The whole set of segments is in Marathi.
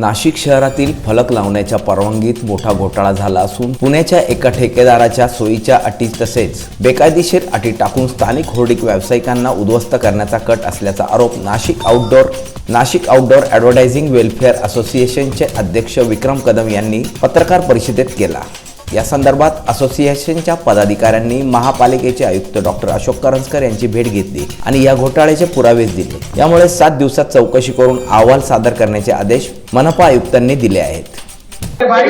नाशिक शहरातील फलक लावण्याच्या परवानगीत मोठा घोटाळा झाला असून पुण्याच्या एका ठेकेदाराच्या सोयीच्या अटी तसेच बेकायदेशीर अटी टाकून स्थानिक होर्डिंग व्यावसायिकांना उद्ध्वस्त करण्याचा कट असल्याचा आरोप Nashik outdoor Nashik outdoor advertising welfare असोसिएशनचे अध्यक्ष विक्रम कदम यांनी पत्रकार परिषदेत केला. या संदर्भात असोसिएशनच्या पदाधिकाऱ्यांनी महापालिकेचे आयुक्त डॉक्टर अशोक करंजकर यांची भेट घेतली आणि या घोटाळ्याचे पुरावेच दिले. यामुळे सात दिवसात चौकशी करून अहवाल सादर करण्याचे आदेश मनपा आयुक्तांनी दिले आहेत.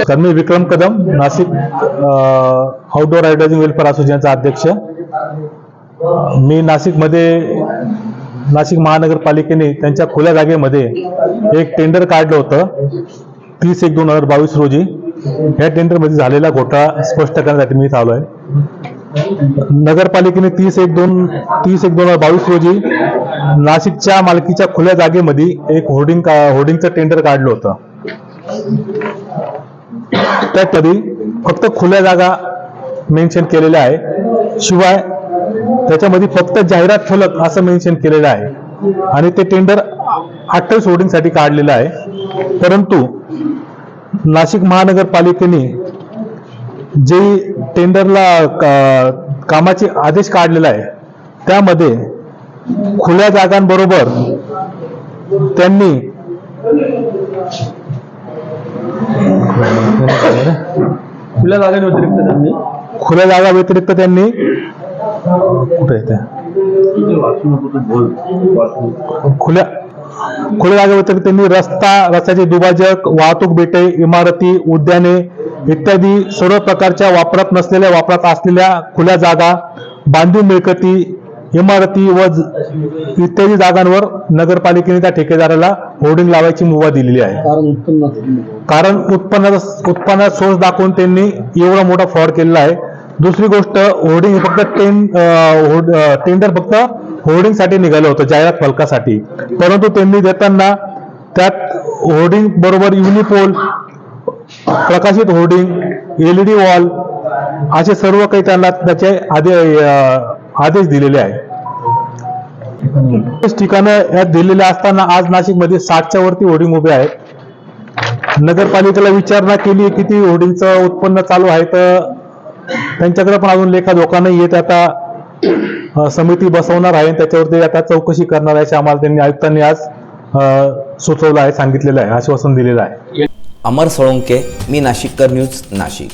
तर मी Vikram Kadam Nashik outdoor advertising welfare असोसिएशनचा अध्यक्ष. मी नाशिकमध्ये नाशिक महानगरपालिकेने त्यांच्या खुल्या जागेमध्ये एक टेंडर काढलं होतं. तीस एक दोन हजार बावीस रोजी. या टेंडरमध्ये झालेला घोटाळा स्पष्ट करण्यासाठी मी इथं आलो आहे नगरपालिकेने तीस एक दोन तीस एक दोन हजार बावीस रोजी नाशिकच्या मालकीच्या खुल्या जागेमध्ये एक होर्डिंग होर्डिंगचं टेंडर काढलं होतं. त्यामध्ये फक्त खुल्या जागा मेन्शन केलेल्या आहे. शिवाय त्याच्यामध्ये फक्त जाहिरात फलक असं मेन्शन केलेलं आहे. आणि ते टेंडर अठ्ठावीस होर्डिंगसाठी काढलेलं आहे. परंतु नाशिक महानगरपालिकेने जे टेंडरला का- कामाचे आदेश काढलेला आहे त्यामध्ये खुल्या जागांबरोबर त्यांनी खुल्या जागांव्यतिरिक्त त्यांनी खुल्या जागा व्यतिरिक्त त्यांनी कुठे? खुल्या जागा व्यतिरिक्त त्यांनी रस्ता रस्त्याचे दुभाजक वाहतूक बेटे इमारती उद्याने इत्यादी सर्व प्रकारच्या वापरात नसलेल्या वापरात असलेल्या खुल्या जागा बांधीव मिळकती इमारती व इत्यादी जागांवर नगरपालिकेने त्या ठेकेदाराला होर्डिंग लावायची मुभा दिलेली आहे. कारण उत्पन्न उत्पन्नाचा उत्पन्नात सोर्स दाखवून त्यांनी एवढा मोठा फ्रॉड केलेला आहे. दुसरी गोष्ट होर्डिंग हे फक्त टेन टेंडर फक्त होर्डिंगसाठी निघालं होतं जाहिरात फलकासाठी. परंतु त्यांनी देताना त्यात होर्डिंग बरोबर युनिपोल प्रकाशित होर्डिंग एलईडी वॉल असे सर्व काही त्यांना त्याचे आदे आदेश दिलेले आहे ठिकाणं यात दिलेले असताना आज नाशिकमध्ये साठच्या वरती होर्डिंग उभे आहेत. नगरपालिकेला विचारणा केली किती होर्डिंगचं उत्पन्न चालू आहे तर त्यांच्याकडे पण अजून लेखा धोका नाही येत आता समिती बसवणार आहे त्याच्यावरती आता चौकशी करणार आहे असे आम्हाला त्यांनी आयुक्तांनी आज सुचवलं आहे सांगितलेलं आहे आश्वासन दिलेलं आहे. अमर सोळंके मी नाशिककर न्यूज नाशिक.